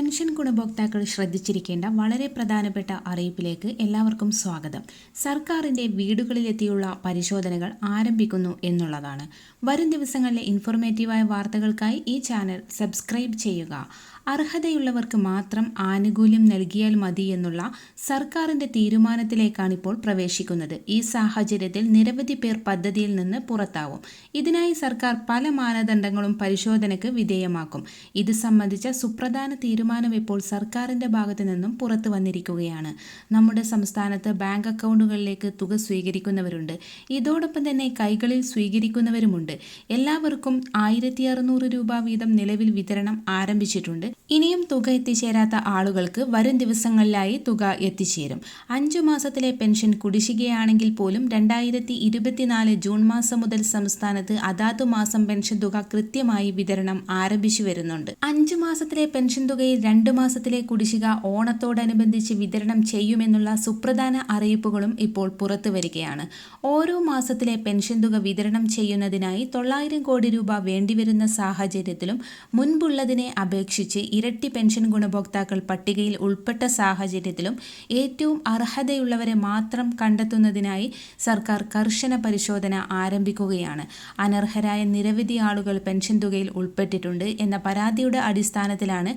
Pension ഗുണഭോക്താക്കൾ ശ്രദ്ധിച്ചിരിക്കേണ്ട വളരെ പ്രധാനപ്പെട്ട അറിയിപ്പിലേക്ക് എല്ലാവർക്കും സ്വാഗതം. സർക്കാരിന്റെ വീടുകളിലെത്തിയുള്ള പരിശോധനകൾ ആരംഭിക്കുന്നു എന്നുള്ളതാണ്. വരും ദിവസങ്ങളിലെ ഇൻഫോർമേറ്റീവായ വാർത്തകൾക്കായി ഈ ചാനൽ സബ്സ്ക്രൈബ് ചെയ്യുക. അർഹതയുള്ളവർക്ക് മാത്രം ആനുകൂല്യം നൽകിയാൽ മതി എന്നുള്ള സർക്കാരിന്റെ തീരുമാനത്തിലേക്കാണ് ഇപ്പോൾ പ്രവേശിക്കുന്നത്. ഈ സാഹചര്യത്തിൽ നിരവധി പേർ പദ്ധതിയിൽ നിന്ന് പുറത്താവും. ഇതിനായി സർക്കാർ പല മാനദണ്ഡങ്ങളും പരിശോധനയ്ക്ക് വിധേയമാക്കും. ഇത് സംബന്ധിച്ച സുപ്രധാന തീരുമാനം ഇപ്പോൾ സർക്കാരിന്റെ ഭാഗത്തു നിന്നും പുറത്തു വന്നിരിക്കുകയാണ്. നമ്മുടെ സംസ്ഥാനത്ത് ബാങ്ക് അക്കൗണ്ടുകളിലേക്ക് തുക സ്വീകരിക്കുന്നവരുണ്ട്. ഇതോടൊപ്പം തന്നെ കൈകളിൽ സ്വീകരിക്കുന്നവരുമുണ്ട്. എല്ലാവർക്കും ആയിരത്തി അറുന്നൂറ് രൂപ വീതം നിലവിൽ വിതരണം ആരംഭിച്ചിട്ടുണ്ട്. ഇനിയും തുക എത്തിച്ചേരാത്ത ആളുകൾക്ക് വരും ദിവസങ്ങളിലായി തുക എത്തിച്ചേരും. അഞ്ചു മാസത്തിലെ പെൻഷൻ കുടിശ്ശികയാണെങ്കിൽ പോലും രണ്ടായിരത്തി ഇരുപത്തിനാല് ജൂൺ മാസം മുതൽ സംസ്ഥാനത്ത് അതാതു മാസം പെൻഷൻ തുക കൃത്യമായി വിതരണം ആരംഭിച്ചു വരുന്നുണ്ട്. അഞ്ചു മാസത്തിലെ പെൻഷൻ തുകയിൽ രണ്ട് മാസത്തിലെ കുടിശ്ശിക ഓണത്തോടനുബന്ധിച്ച് വിതരണം ചെയ്യുമെന്നുള്ള സുപ്രധാന അറിയിപ്പുകളും ഇപ്പോൾ പുറത്തു വരികയാണ്. ഓരോ മാസത്തിലെ പെൻഷൻ തുക വിതരണം ചെയ്യുന്നതിനായി തൊള്ളായിരം കോടി രൂപ വേണ്ടിവരുന്ന സാഹചര്യത്തിലും മുൻപുള്ളതിനെ അപേക്ഷിച്ച് ഇരട്ടി പെൻഷൻ ഗുണഭോക്താക്കൾ പട്ടികയിൽ ഉൾപ്പെട്ട സാഹചര്യത്തിലും ഏറ്റവും അർഹതയുള്ളവരെ മാത്രം കണ്ടെത്തുന്നതിനായി സർക്കാർ കർശന പരിശോധന ആരംഭിക്കുകയാണ്. അനർഹരായ നിരവധി ആളുകൾ പെൻഷൻ തുകയിൽ ഉൾപ്പെട്ടിട്ടുണ്ട് എന്ന പരാതിയുടെ അടിസ്ഥാനത്തിലാണ്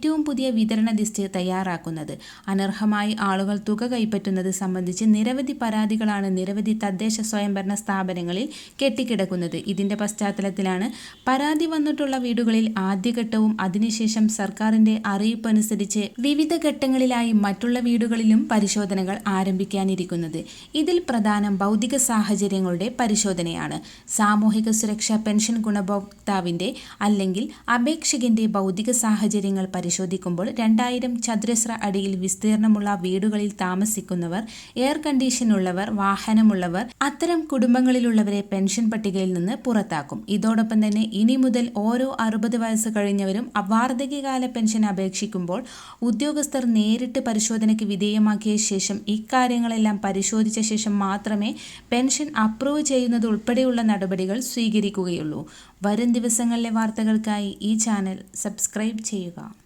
ഏറ്റവും പുതിയ വിതരണ ലിസ്റ്റ് തയ്യാറാക്കുന്നത്. അനർഹമായി ആളുകൾ തുക കൈപ്പറ്റുന്നത് സംബന്ധിച്ച് നിരവധി പരാതികളാണ് നിരവധി തദ്ദേശ സ്വയംഭരണ സ്ഥാപനങ്ങളിൽ കെട്ടിക്കിടക്കുന്നത്. ഇതിന്റെ പശ്ചാത്തലത്തിലാണ് പരാതി വന്നിട്ടുള്ള വീടുകളിൽ ആദ്യഘട്ടവും അതിനുശേഷം അറിയിപ്പ് അനുസരിച്ച് വിവിധ ഘട്ടങ്ങളിലായി മറ്റുള്ള വീടുകളിലും പരിശോധനകൾ ആരംഭിക്കാനിരിക്കുന്നത്. ഇതിൽ പ്രധാനം ഭൗതിക സാഹചര്യങ്ങളുടെ പരിശോധനയാണ്. സാമൂഹിക സുരക്ഷാ പെൻഷൻ ഗുണഭോക്താവിന്റെ അല്ലെങ്കിൽ അപേക്ഷകന്റെ ഭൗതിക സാഹചര്യങ്ങൾ പരിശോധിക്കുമ്പോൾ രണ്ടായിരം ചതുരശ്ര അടിയിൽ വിസ്തീർണമുള്ള വീടുകളിൽ താമസിക്കുന്നവർ എയർ കണ്ടീഷൻ ഉള്ളവർ വാഹനമുള്ളവർ അത്തരം കുടുംബങ്ങളിലുള്ളവരെ പെൻഷൻ പട്ടികയിൽ നിന്ന് പുറത്താക്കും. ഇതോടൊപ്പം തന്നെ ഇനി മുതൽ ഓരോ അറുപത് വയസ്സ് കഴിഞ്ഞവരും വാർദ്ധക്യ വാർദ്ധക്യകാല പെൻഷൻ അപേക്ഷിക്കുമ്പോൾ ഉദ്യോഗസ്ഥർ നേരിട്ട് പരിശോധനയ്ക്ക് വിധേയമാക്കിയ ശേഷം ഇക്കാര്യങ്ങളെല്ലാം പരിശോധിച്ച ശേഷം മാത്രമേ പെൻഷൻ അപ്രൂവ് ചെയ്യുന്നത് ഉൾപ്പെടെയുള്ള നടപടികൾ സ്വീകരിക്കുകയുള്ളൂ. വരും ദിവസങ്ങളിലെ വാർത്തകൾക്കായി ഈ ചാനൽ സബ്സ്ക്രൈബ് ചെയ്യുക.